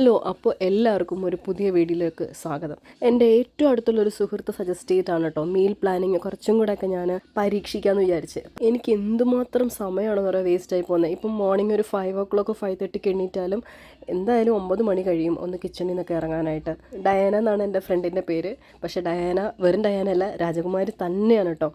Hello അപ്പോൾ എല്ലാവർക്കും ഒരു പുതിയ വീഡിയോയിലേക്ക് സ്വാഗതം. എന്റെ ഏറ്റവും അടുത്തുള്ള ഒരു സുഹൃത്ത് സജസ്റ്റ് ചെയ്തിട്ടാണ് കേട്ടോ മീൽ പ്ലാനിങ് കുറച്ചും കൂടെയൊക്കെ ഞാൻ പരീക്ഷിക്കാമെന്ന് വിചാരിച്ച്. എനിക്ക് എന്തുമാത്രം സമയമാണ് കുറേ വേസ്റ്റ് ആയി പോകുന്നത് ഇപ്പം മോർണിംഗ് ഒരു ഫൈവ് ഓ ക്ലോക്ക് ഫൈവ് തേർട്ടിക്ക് എണ്ണീറ്റാലും എന്തായാലും ഒമ്പത് മണി കഴിയും ഒന്ന് കിച്ചണിൽ നിന്നൊക്കെ ഇറങ്ങാനായിട്ട്. ഡയാന എന്നാണ് എന്റെ ഫ്രണ്ടിന്റെ പേര്. പക്ഷേ ഡയാന വെറും ഡയാന അല്ല രാജകുമാരി തന്നെയാണ് കേട്ടോ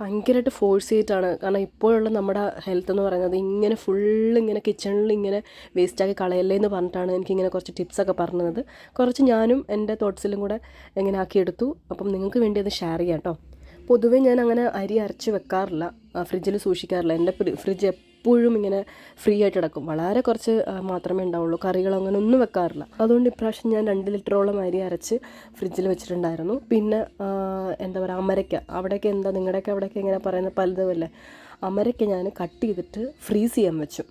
ഭയങ്കരമായിട്ട് ഫോഴ്സ് ചെയ്തിട്ടാണ്. കാരണം ഇപ്പോഴുള്ള നമ്മുടെ ഹെൽത്ത് എന്ന് പറയുന്നത് ഇങ്ങനെ ഫുള്ള് ഇങ്ങനെ കിച്ചണിൽ ഇങ്ങനെ വേസ്റ്റാക്കി കളയല്ലേ എന്ന് പറഞ്ഞിട്ടാണ് എനിക്കിങ്ങനെ കുറച്ച് ടിപ്സൊക്കെ പറഞ്ഞത്. കുറച്ച് ഞാനും എന്റെ തോട്ട്സിലും കൂടെ എങ്ങനെ ആക്കിയെടുത്തു. അപ്പം നിങ്ങൾക്ക് വേണ്ടി അത് ഷെയർ ചെയ്യാം കേട്ടോ പൊതുവേ ഞാൻ അങ്ങനെ അരി അരച്ച് വെക്കാറില്ല. ഫ്രിഡ്ജിൽ സൂക്ഷിക്കാറില്ല. എന്റെ ഫ്രിഡ്ജ് എപ്പോഴും ഇങ്ങനെ ഫ്രീ ആയിട്ട് കിടക്കും. വളരെ കുറച്ച് മാത്രമേ ഉണ്ടാവുള്ളൂ. കറികൾ അങ്ങനെ ഒന്നും വെക്കാറില്ല. അതുകൊണ്ട് ഇപ്രാവശ്യം ഞാൻ രണ്ട് ലിറ്ററോളം അരി അരച്ച് ഫ്രിഡ്ജിൽ വെച്ചിട്ടുണ്ടായിരുന്നു. പിന്നെ എന്താ പറയുക അമരയ്ക്ക. അവിടെയൊക്കെ എന്താ നിങ്ങളുടെയൊക്കെ അവിടെയൊക്കെ ഇങ്ങനെ പറയുന്ന പലതുമല്ലേ അമരയ്ക്ക ഞാൻ കട്ട് ചെയ്തിട്ട് ഫ്രീസ് ചെയ്യാൻ വെച്ചു.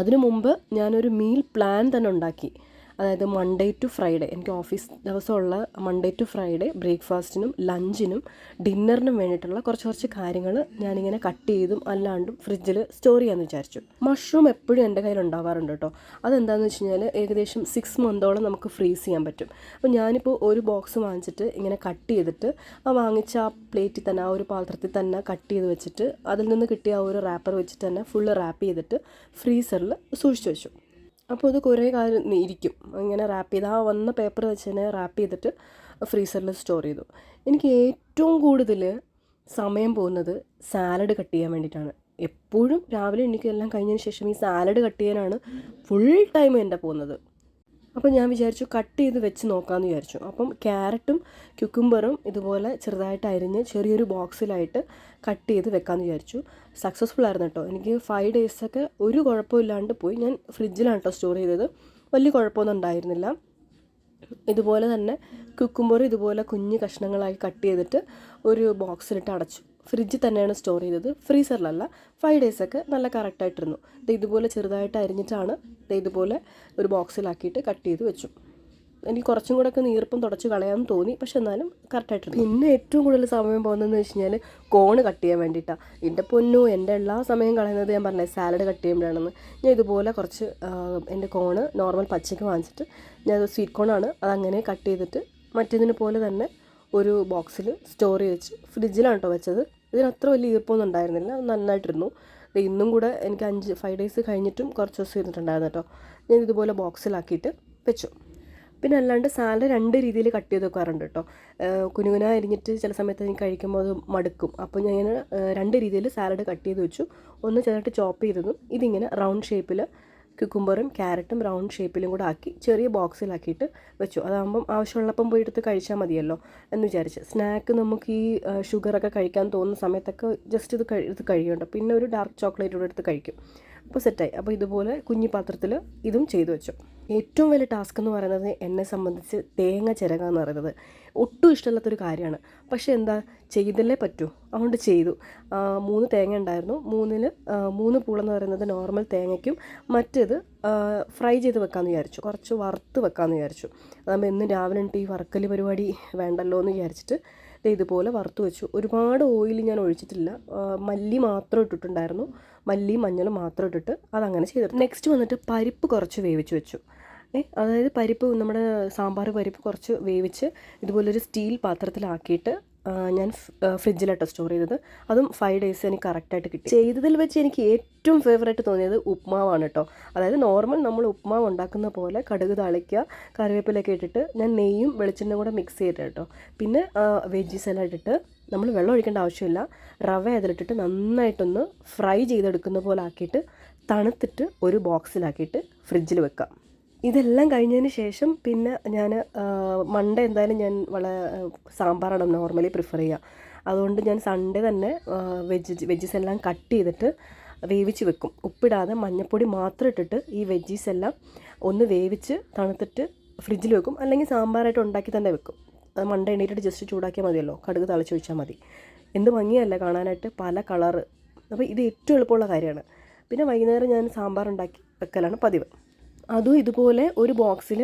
അതിനു മുമ്പ് ഞാനൊരു മീൽ പ്ലാൻ തന്നെ ഉണ്ടാക്കി. അതായത് മൺഡേ ടു ഫ്രൈഡേ എനിക്ക് ഓഫീസ് ദിവസമുള്ള മൺഡേ ടു ഫ്രൈഡേ ബ്രേക്ക്ഫാസ്റ്റിനും ലഞ്ചിനും ഡിന്നറിനും വേണ്ടിയിട്ടുള്ള കുറച്ച് കുറച്ച് കാര്യങ്ങൾ ഞാനിങ്ങനെ കട്ട് ചെയ്തും അല്ലാണ്ടും ഫ്രിഡ്ജിൽ സ്റ്റോർ ചെയ്യാമെന്ന് വിചാരിച്ചു. മഷ്റൂം എപ്പോഴും എന്റെ കയ്യിൽ ഉണ്ടാവാറുണ്ട് കേട്ടോ അതെന്താണെന്ന് വെച്ച് കഴിഞ്ഞാൽ ഏകദേശം സിക്സ് മന്തോളം നമുക്ക് ഫ്രീസ് ചെയ്യാൻ പറ്റും. അപ്പോൾ ഞാനിപ്പോൾ ഒരു ബോക്സ് വാങ്ങിച്ചിട്ട് ഇങ്ങനെ കട്ട് ചെയ്തിട്ട് ആ വാങ്ങിച്ച ആ പ്ലേറ്റിൽ തന്നെ ആ ഒരു പാത്രത്തിൽ തന്നെ കട്ട് ചെയ്ത് വെച്ചിട്ട് അതിൽ നിന്ന് കിട്ടിയ ആ ഒരു റാപ്പർ വെച്ചിട്ട് തന്നെ ഫുള്ള് റാപ്പ് ചെയ്തിട്ട് ഫ്രീസറിൽ സൂക്ഷിച്ചു വെച്ചു. അപ്പോൾ ഇത് കുറേ കാലം ഇരിക്കും. അങ്ങനെ റാപ്പ് ചെയ്ത് ആ വന്ന പേപ്പർ വെച്ച് തന്നെ റാപ്പ് ചെയ്തിട്ട് ഫ്രീസറിൽ സ്റ്റോർ ചെയ്തു. എനിക്ക് ഏറ്റവും കൂടുതൽ സമയം പോകുന്നത് സാലഡ് കട്ട് ചെയ്യാൻ വേണ്ടിയിട്ടാണ്. എപ്പോഴും രാവിലെ എനിക്ക് എല്ലാം കഴിഞ്ഞതിന് ശേഷം ഈ സാലഡ് കട്ട് ചെയ്യാനാണ് ഫുൾ ടൈം എന്റെ പോകുന്നത്. അപ്പോൾ ഞാൻ വിചാരിച്ചു കട്ട് ചെയ്ത് വെച്ച് നോക്കാമെന്ന് വിചാരിച്ചു. അപ്പം ക്യാരറ്റും ക്യുക്കുംബറും ഇതുപോലെ ചെറുതായിട്ട് അരിഞ്ഞ് ചെറിയൊരു ബോക്സിലായിട്ട് കട്ട് ചെയ്ത് വെക്കാമെന്ന് വിചാരിച്ചു. സക്സസ്ഫുൾ ആയിരുന്നു കേട്ടോ എനിക്ക് ഫൈവ് ഡേയ്സൊക്കെ ഒരു കുഴപ്പമില്ലാണ്ട് പോയി. ഞാൻ ഫ്രിഡ്ജിലാണ് കേട്ടോ സ്റ്റോർ ചെയ്തത്. വലിയ കുഴപ്പമൊന്നും ഉണ്ടായിരുന്നില്ല. ഇതുപോലെ തന്നെ കുക്കുംബർ ഇതുപോലെ കുഞ്ഞ് കഷ്ണങ്ങളായി കട്ട് ചെയ്തിട്ട് ഒരു ബോക്സിലിട്ട് അടച്ചു. ഫ്രിഡ്ജിൽ തന്നെയാണ് സ്റ്റോർ ചെയ്തത്. ഫ്രീസറിലല്ല ഫൈവ് ഡേയ്സൊക്കെ നല്ല കറക്റ്റായിട്ടിരുന്നു ഇത് ഇതുപോലെ ചെറുതായിട്ട് അരിഞ്ഞിട്ടാണ് ഇത് ഇതുപോലെ ഒരു ബോക്സിലാക്കിയിട്ട് കട്ട് ചെയ്ത് വെച്ചു. എനിക്ക് കുറച്ചും കൂടെ ഒക്കെ നീർപ്പം തുടച്ച് കളയാമെന്ന് തോന്നി പക്ഷെ എന്നാലും കറക്റ്റായിട്ടുണ്ട് പിന്നെ ഏറ്റവും കൂടുതൽ സമയം പോകുന്നതെന്ന് വെച്ച് കഴിഞ്ഞാൽ കോണ് കട്ട് ചെയ്യാൻ വേണ്ടിയിട്ടാണ് എന്റെ പൊന്നു എന്റെ എല്ലാ സമയം കളയുന്നത് ഞാൻ പറഞ്ഞത് സാലഡ് കട്ട് ചെയ്യുമ്പോഴാണെന്ന്. ഞാൻ ഇതുപോലെ കുറച്ച് എന്റെ കോണ് നോർമൽ പച്ചയ്ക്ക് വാങ്ങിച്ചിട്ട് ഞാൻ സ്വീറ്റ് കോണാണ് അതങ്ങനെ കട്ട് ചെയ്തിട്ട് മറ്റേതിനെ പോലെ തന്നെ ഒരു ബോക്സിൽ സ്റ്റോർ ചെയ്ത് വെച്ച് ഫ്രിഡ്ജിലാണ് കേട്ടോ വെച്ചത്. ഇതിന് അത്ര വലിയ ഈർപ്പമൊന്നും ഉണ്ടായിരുന്നില്ല. നന്നായിട്ടിരുന്നു. ഇന്നും കൂടെ എനിക്ക് അഞ്ച് ഫൈവ് ഡേയ്സ് കഴിഞ്ഞിട്ടും കുറച്ച് ദിവസം ഇരുന്നിട്ടുണ്ടായിരുന്നു കേട്ടോ. ഞാൻ ഇതുപോലെ ബോക്സിലാക്കിയിട്ട് വെച്ചു. പിന്നെ അല്ലാണ്ട് സാലഡ് രണ്ട് രീതിയിൽ കട്ട് ചെയ്ത് വെക്കാറുണ്ട് കേട്ടോ. കുനുകുന അരിഞ്ഞിട്ട് ചില സമയത്ത് എനിക്ക് കഴിക്കുമ്പോൾ അത് മടുക്കും. അപ്പോൾ ഞാൻ രണ്ട് രീതിയിൽ സാലഡ് കട്ട് ചെയ്ത് വെച്ചു. ഒന്ന് ചെറുതായിട്ട് ചോപ്പ് ചെയ്തതും ഇതിങ്ങനെ റൗണ്ട് ഷേപ്പിൽ കുക്കുംബറും ക്യാരറ്റും റൗണ്ട് ഷേപ്പിലും കൂടെ ആക്കി ചെറിയ ബോക്സിലാക്കിയിട്ട് വെച്ചു. അതാകുമ്പം ആവശ്യമുള്ളപ്പം പോയി എടുത്ത് കഴിച്ചാൽ മതിയല്ലോ എന്ന് വിചാരിച്ച്. സ്നാക്ക് നമുക്ക് ഈ ഷുഗറൊക്കെ കഴിക്കാൻ തോന്നുന്ന സമയത്തൊക്കെ ജസ്റ്റ് ഇത് കഴി ഇത് കഴിയുണ്ട് പിന്നെ ഒരു ഡാർക്ക് ചോക്ലേറ്റ് കൂടെ എടുത്ത് കഴിക്കും. അപ്പോൾ സെറ്റായി. അപ്പോൾ ഇതുപോലെ കുഞ്ഞു പാത്രത്തിൽ ഇതും ചെയ്തു വെച്ചു. ഏറ്റവും വലിയ ടാസ്ക് എന്ന് പറയുന്നത് എന്നെ സംബന്ധിച്ച് തേങ്ങ ചിരക എന്ന് പറയുന്നത്. ഒട്ടും ഇഷ്ടമില്ലാത്തൊരു കാര്യമാണ്. പക്ഷേ എന്താ ചെയ്തല്ലേ പറ്റൂ. അതുകൊണ്ട് ചെയ്തു. മൂന്ന് തേങ്ങ ഉണ്ടായിരുന്നു. മൂന്നിൽ മൂന്ന് പൂളെന്ന് പറയുന്നത് നോർമൽ തേങ്ങയ്ക്കും മറ്റേത് ഫ്രൈ ചെയ്ത് വെക്കാമെന്ന് വിചാരിച്ചു. കുറച്ച് വറുത്ത് വെക്കാമെന്ന് വിചാരിച്ചു. അതാകുമ്പോൾ ഇന്ന് രാവിലെ ഉണ്ട് ഈ വറക്കൽ പരിപാടി വേണ്ടല്ലോ എന്ന് വിചാരിച്ചിട്ട് ഇതുപോലെ വറുത്ത് വെച്ചു. ഒരുപാട് ഓയിൽ ഞാൻ ഒഴിച്ചിട്ടില്ല. മല്ലി മാത്രം ഇട്ടിട്ടുണ്ടായിരുന്നു. മല്ലിയും മഞ്ഞളും മാത്രം ഇട്ടിട്ട് അതങ്ങനെ ചെയ്തിട്ട് നെക്സ്റ്റ് വന്നിട്ട് പരിപ്പ് കുറച്ച് വേവിച്ച് വെച്ചു. അതായത് പരിപ്പ് നമ്മുടെ സാമ്പാർ പരിപ്പ് കുറച്ച് വേവിച്ച് ഇതുപോലൊരു സ്റ്റീൽ പാത്രത്തിലാക്കിയിട്ട് ഞാൻ ഫ്രിഡ്ജിലാട്ടോ സ്റ്റോർ ചെയ്തത്. അതും ഫൈവ് ഡേയ്സ് എനിക്ക് കറക്റ്റായിട്ട് കിട്ടി. ചെയ്തതിൽ വെച്ച് എനിക്ക് ഏറ്റവും ഫേവറേറ്റ് തോന്നിയത് ഉപ്മാവാണ് കേട്ടോ അതായത് നോർമൽ നമ്മൾ ഉപ്മാവ് ഉണ്ടാക്കുന്ന പോലെ കടുക് താളിക്കുക കറിവേപ്പിലൊക്കെ ഇട്ടിട്ട് ഞാൻ നെയ്യും വെളിച്ചെണ്ണയും കൂടെ മിക്സ് ചെയ്തിട്ട് കേട്ടോ പിന്നെ വെജീസ് എല്ലാം ഇട്ടിട്ട് നമ്മൾ വെള്ളം ഒഴിക്കേണ്ട ആവശ്യമില്ല. റവ അതിലിട്ടിട്ട് നന്നായിട്ടൊന്ന് ഫ്രൈ ചെയ്തെടുക്കുന്ന പോലെ ആക്കിയിട്ട് തണുത്തിട്ട് ഒരു ബോക്സിലാക്കിയിട്ട് ഫ്രിഡ്ജിൽ വെക്കാം. ഇതെല്ലാം കഴിഞ്ഞതിന് ശേഷം പിന്നെ ഞാൻ മൺഡേ എന്തായാലും ഞാൻ വളരെ സാമ്പാറാണ് നോർമലി പ്രിഫർ ചെയ്യുക അതുകൊണ്ട് ഞാൻ സൺഡേ തന്നെ വെജ് വെജീസ് എല്ലാം കട്ട് ചെയ്തിട്ട് വേവിച്ച് വെക്കും. ഉപ്പിടാതെ മഞ്ഞൾപ്പൊടി മാത്രം ഇട്ടിട്ട് ഈ വെജീസ് എല്ലാം ഒന്ന് വേവിച്ച് തണുത്തിട്ട് ഫ്രിഡ്ജിൽ വെക്കും. അല്ലെങ്കിൽ സാമ്പാറായിട്ട് ഉണ്ടാക്കി തന്നെ വെക്കും. മണ്ട എണ്ണീറ്റിട്ട് ജസ്റ്റ് ചൂടാക്കിയാൽ മതിയല്ലോ. കടുക് തളിച്ച് ഒഴിച്ചാൽ മതി. എന്ത് ഭംഗിയല്ല കാണാനായിട്ട് പല കളറ് അപ്പോൾ ഇത് ഏറ്റവും എളുപ്പമുള്ള കാര്യമാണ്. പിന്നെ വൈകുന്നേരം ഞാൻ സാമ്പാർ ഉണ്ടാക്കി വെക്കലാണ് പതിവ്. അതും ഇതുപോലെ ഒരു ബോക്സിൽ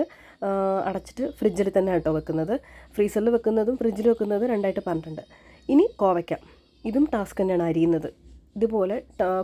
അടച്ചിട്ട് ഫ്രിഡ്ജിൽ തന്നെ കേട്ടോ വെക്കുന്നത്. ഫ്രീസറിൽ വെക്കുന്നതും ഫ്രിഡ്ജിൽ വെക്കുന്നതും രണ്ടായിട്ട് പറഞ്ഞിട്ടുണ്ട്. ഇനി കോവയ്ക്ക. ഇതും ടാസ്ക് തന്നെയാണ് അരിയുന്നത്. ഇതുപോലെ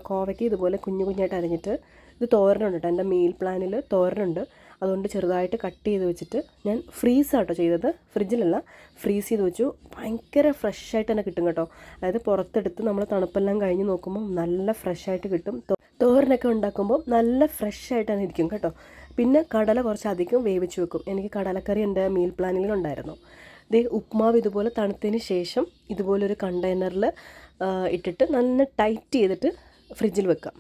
കോവയ്ക്ക ഇതുപോലെ കുഞ്ഞു കുഞ്ഞായിട്ട് അരിഞ്ഞിട്ട് ഇത് തോരനുണ്ട് കേട്ടോ. എന്റെ മീൽ പ്ലാനിൽ തോരനുണ്ട്. അതുകൊണ്ട് ചെറുതായിട്ട് കട്ട് ചെയ്ത് വെച്ചിട്ട് ഞാൻ ഫ്രീസ് ആട്ടോ ചെയ്തത്. ഫ്രിഡ്ജിലല്ല ഫ്രീസ് ചെയ്ത് വെച്ചു. ഭയങ്കര ഫ്രഷ് ആയിട്ട് തന്നെ കിട്ടും കേട്ടോ. അതായത് പുറത്തെടുത്ത് നമ്മൾ തണുപ്പെല്ലാം കഴിഞ്ഞ് നോക്കുമ്പോൾ നല്ല ഫ്രഷ് ആയിട്ട് കിട്ടും. തോരനൊക്കെ ഉണ്ടാക്കുമ്പോൾ നല്ല ഫ്രഷ് ആയിട്ടാണ് ഇരിക്കും കേട്ടോ. പിന്നെ കടല കുറച്ചധികം വേവിച്ച് വെക്കും. എനിക്ക് കടലക്കറി എന്റെ മീൽ പ്ലാനിങ്ങിലുണ്ടായിരുന്നു ദേ ഉപ്മാവ് ഇതുപോലെ തണുത്തതിന് ശേഷം ഇതുപോലൊരു കണ്ടെയ്നറിൽ ഇട്ടിട്ട് നല്ല ടൈറ്റ് ചെയ്തിട്ട് ഫ്രിഡ്ജിൽ വെക്കാം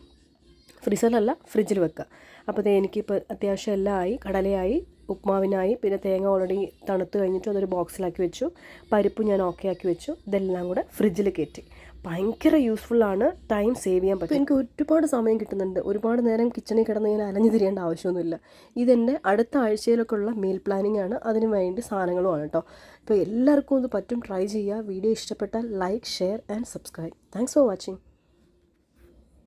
ഫ്രീസറിലല്ല ഫ്രിഡ്ജിൽ വെക്കുക. അപ്പോൾ ഇത് എനിക്കിപ്പോൾ അത്യാവശ്യം എല്ലാം ആയി കടലയായി ഉപ്മാവിനായി പിന്നെ തേങ്ങ ഓൾറെഡി തണുത്ത് കഴിഞ്ഞിട്ട് അതൊരു ബോക്സിലാക്കി വെച്ചു. പരിപ്പ് ഞാൻ ഓക്കെ ആക്കി വെച്ചു. ഇതെല്ലാം കൂടെ ഫ്രിഡ്ജിൽ കയറ്റി ഭയങ്കര യൂസ്ഫുള്ളാണ് ടൈം സേവ് ചെയ്യാൻ പറ്റും എനിക്ക് ഒരുപാട് സമയം കിട്ടുന്നുണ്ട്. ഒരുപാട് നേരം കിച്ചണിൽ കിടന്ന് ഞാൻ അലഞ്ഞു തിരിയേണ്ട ആവശ്യമൊന്നുമില്ല. ഇതെന്റെ അടുത്ത ആഴ്ചയിലൊക്കെ ഉള്ള മീൽ പ്ലാനിങ് ആണ്. അതിന് വേണ്ടി സാധനങ്ങളുമാണ് കേട്ടോ അപ്പോൾ എല്ലാവർക്കും ഇത് പറ്റും ട്രൈ ചെയ്യുക. വീഡിയോ ഇഷ്ടപ്പെട്ടാൽ like share and subscribe thanks for watching